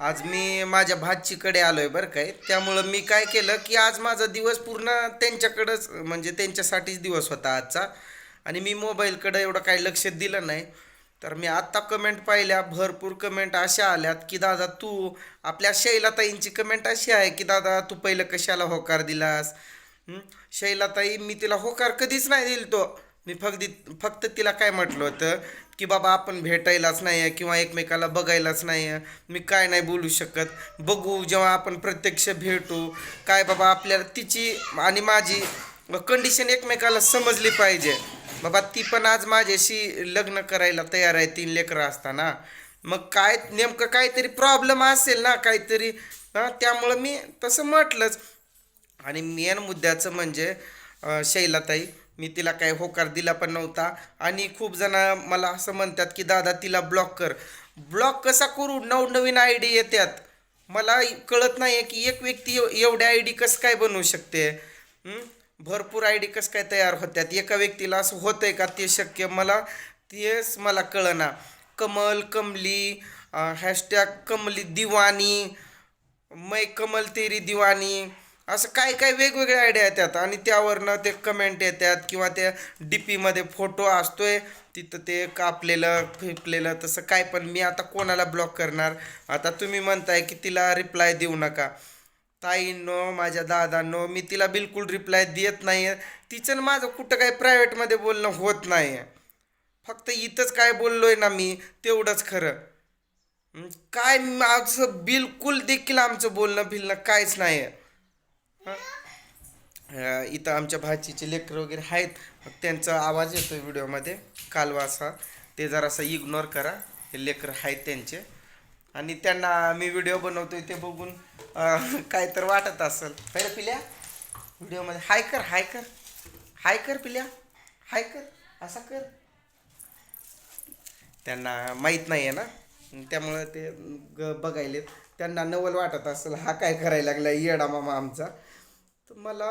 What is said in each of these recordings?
आज मी माझ्या भाचीकडे आलोय बरं काय त्यामुळं मी काय केलं की आज माझा दिवस पूर्ण त्यांच्याकडंच म्हणजे त्यांच्यासाठीच दिवस होता आजचा. आणि मी मोबाईलकडं एवढं काही लक्ष दिलं नाही. तर मी आत्ता कमेंट पाहिल्या भरपूर कमेंट अशा आल्यात की दादा तू आपल्या शैलाताईंची कमेंट अशी आहे की दादा तू पहिलं कशाला होकार दिलास? शैलाताई मी तिला होकार कधीच नाही दिल तो मी फक्त फक्त तिला काय म्हटलं होतं की बाबा आपण भेटायलाच नाही आहे किंवा एकमेकाला बघायलाच नाही आहे. मी काय नाही बोलू शकत. बघू जेव्हा आपण प्रत्यक्ष भेटू. काय बाबा आपल्याला तिची आणि माझी कंडिशन एकमेकाला समजली पाहिजे. बाबा ती पण आज माझ्याशी लग्न करायला तयार आहे तीन लेकरं असताना. मग काय नेमकं काहीतरी प्रॉब्लेम असेल ना काहीतरी. हां त्यामुळं मी तसं म्हटलंच. आणि मेन मुद्द्याचं म्हणजे शैलाताई मी तिला काय होकार दिला पण नव्हता. आणि खूप जण मला असं म्हणतात की दादा तिला ब्लॉक कर. ब्लॉक कसा करू? नवनवीन आय डी येतात मला कळत नाही आहे की एक व्यक्ती एवढ्या आय डी कसं काय बनवू शकते? भरपूर आय डी कसं काय तयार होत्यात? एका व्यक्तीला असं होतं आहे का ते शक्य? मला तेच मला कळना. कमल कमली हॅशटॅग कमली दिवाणी मै कमल तेरी दिवाणी असं काय काय वेगवेगळ्या आयडिया येतात आणि त्यावरनं ते कमेंट येतात किंवा त्या डी पीमध्ये फोटो असतोय तिथं ते कापलेलं फिपलेलं तसं काय पण. मी आता कोणाला ब्लॉक करणार? आता तुम्ही म्हणताय की तिला रिप्लाय देऊ नका. ताईंनो माझ्या दादांनो मी तिला बिलकुल रिप्लाय देत नाही आहे तिचं माझं कुठं काय प्रायव्हेटमध्ये बोलणं होत नाही आहे फक्त इथंच काय बोललो आहे ना मी तेवढंच खरं. काय माझं बिलकुल देखील आमचं बोलणं बिलणं काहीच नाही आहे इथं आमच्या भाचीचे लेकरं वगैरे आहेत. मग त्यांचा आवाज येतो व्हिडिओमध्ये. कालवा असा. ते जरासं इग्नोर करा. हे लेकरं आहेत त्यांचे. आणि त्यांना मी व्हिडिओ बनवतोय ते बघून काय तर वाटत असेल. खरं पिल्या? व्हिडिओमध्ये. हाय कर हाय कर. हाय कर पिल्या. हाय कर. असा कर. त्यांना माहीत नाही आहे ना. त्यामुळं ते ग बघायलेत. त्यांना नवल वाटत असेल हा काय करायला लागला येडा मामा आमचा. तर मला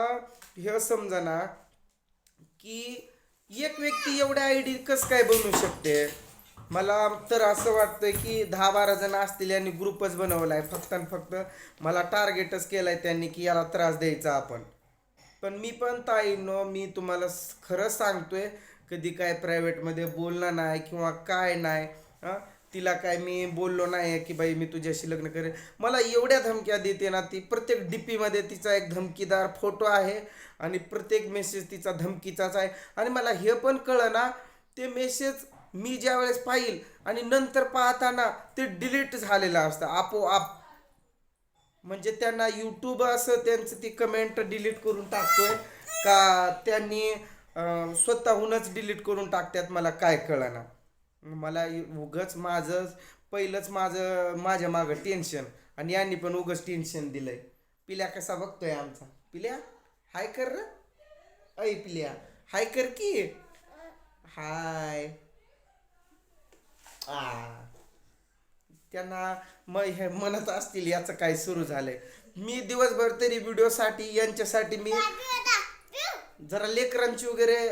हे समजना की एक व्यक्ती एवढ्या आय डी कसं काय बनवू शकते? मला तर असं वाटतंय की दहा बारा जण असतील यांनी ग्रुपच बनवलाय फक्त आणि फक्त मला टार्गेटच केलाय त्यांनी की याला त्रास द्यायचा आपण. पण मी पण ताईनो मी तुम्हाला खरं सांगतोय कधी काय प्रायव्हेटमध्ये बोलणं नाही किंवा काय नाही हां? तिला काय मी बोललो नाही की बाई मी तुझ्याशी लग्न करेन. मला एवढ्या धमक्या देते ना ती प्रत्येक डीपीमध्ये तिचा एक धमकीदार फोटो आहे आणि प्रत्येक मेसेज तिचा धमकीचाच आहे. आणि मला हे पण कळलं ना ते मेसेज मी ज्या वेळेस पाहिल आणि नंतर पाहताना ते डिलीट झालेलं असतं आपोआप. म्हणजे त्यांना यूट्यूब असं त्यांचं ती कमेंट डिलीट करून टाकतोय का त्यांनी स्वतःहूनच डिलीट करून टाकतात मला काय कळना. मला उगच माझं पहिलंच माझं माझ्या मागं टेन्शन आणि यांनी पण उगच टेन्शन दिलंय. पिल्या कसा बघतोय आमचा? पिल्या? हाय कर र. ऐ पिल्या. हाय कर की. हाय. आ. त्यांना म हे म्हणत असतील याचं काय सुरू झालंय. मी दिवसभर तरी व्हिडिओसाठी यांच्यासाठी मी जरा लेकरांची वगैरे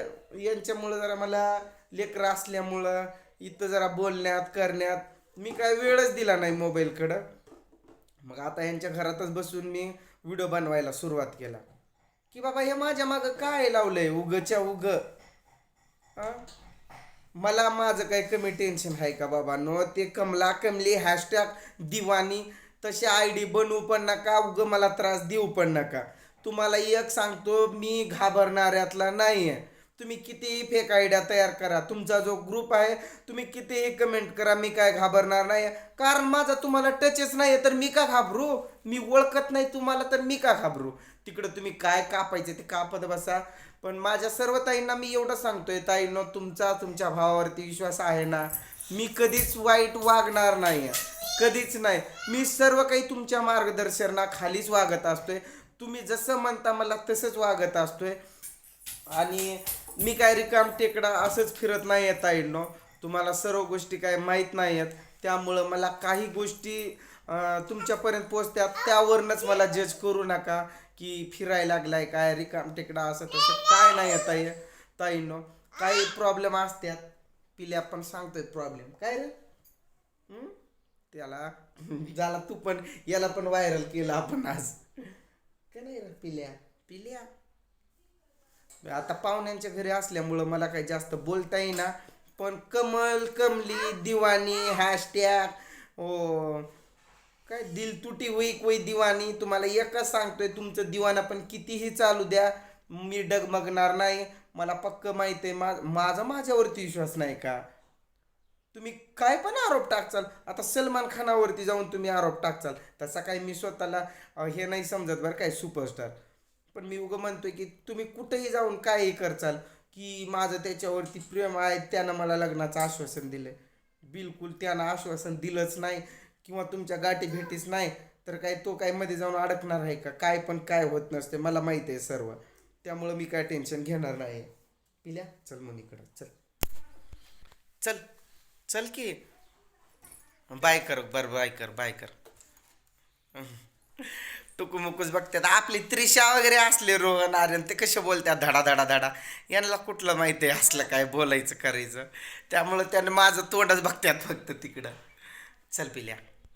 यांच्यामुळं जरा मला लेकरं असल्यामुळं इथं जरा बोलण्यात करण्यात मी काय वेळच दिला नाही मोबाईलकडं. मग आता यांच्या घरातच बसून मी व्हिडिओ बनवायला सुरुवात केला. की बाबा हे माझ्या मागं काय लावलंय उगच्या उग? मला माझं काही कमी टेन्शन आहे का बाबा? नो ते कमला कमली हॅशटॅग दिवाणी तसे आय डी बनवू पण नका उग मला त्रास देऊ पण नका. तुम्हाला एक सांगतो मी घाबरणाऱ्यातला नाही आहे तुम्ही कितीही फेक आयडिया तयार करा. तुमचा जो ग्रुप आहे तुम्ही कितीही कमेंट करा मी काय घाबरणार नाही कारण माझा तुम्हाला टचच नाही तर मी का घाबरू? मी ओळखत नाही तुम्हाला तर मी का घाबरू? तिकडं तुम्ही काय कापायचे ते कापत बसा. पण माझ्या सर्व ताईंना मी एवढं सांगतोय ताईंनो तुमचा तुमच्या भावावरती विश्वास आहे ना मी कधीच वाईट वागणार नाही कधीच नाही. मी सर्व काही तुमच्या मार्गदर्शनाखालीच वागत असतोय. तुम्ही जसं म्हणता मला तसंच वागत असतोय. आणि मी काय रिकाम टेकडा असंच फिरत नाही आहे ताईंनो तुम्हाला सर्व गोष्टी काय माहीत नाही आहेत. त्यामुळं मला काही गोष्टी तुमच्यापर्यंत पोचत्या त्यावरूनच मला जज करू नका की फिरायला लागलाय काय रिकाम टेकडा असं तसं काय नाही आहे ताई. ताईंनो काही प्रॉब्लेम असतात पिल्या पण सांगतोय प्रॉब्लेम काय रे? त्याला झाला तू पण याला पण व्हायरल केलं आपण आज. का नाही रे पिल्या? पिल्या? आता पाहुण्यांच्या घरी असल्यामुळं मला काही जास्त बोलता येईना. पण कमल कमली दिवाणी हॅशटॅग हो. काय दिल तुटी वैक कोई दिवाणी तुम्हाला एकच सांगतोय तुमचं दिवाना पण कितीही चालू द्या मी डगमगणार नाही. मला पक्क माहीत आहे मा माझा माझ्यावरती विश्वास नाही का? तुम्ही काय पण आरोप टाकचाल. आता सलमान खानावरती जाऊन तुम्ही आरोप टाकचाल. तसा काही मी स्वतःला हे नाही समजत बरं काय सुपरस्टार पण मी उगं म्हणतोय की तुम्ही कुठेही जाऊन काहीही करचाल की माझं त्याच्यावरती प्रेम आहे त्यानं मला लग्नाचं आश्वासन दिलं बिलकुल त्यानं आश्वासन दिलंच नाही किंवा तुमच्या गाठी भेटीच नाही तर काय तो काय मध्ये जाऊन अडकणार आहे का? काय पण काय होत नसते मला माहीत आहे सर्व. त्यामुळं मी काय टेन्शन घेणार नाही. पिल्या? चल मनीकडं चल. चल चल की. बाय कर बर बाय कर बाय कर. टुकुमुकूच बघतात. आपली त्रिशा वगैरे असले रोहन आर्यन ते कसे बोलतात? धडा धडा धडा. यांना कुठलं माहिती आहे? असलं काय बोलायचं करायचं? त्यामुळं त्यानं माझं तोंडच बघतात फक्त तिकडं. चल पिल्या.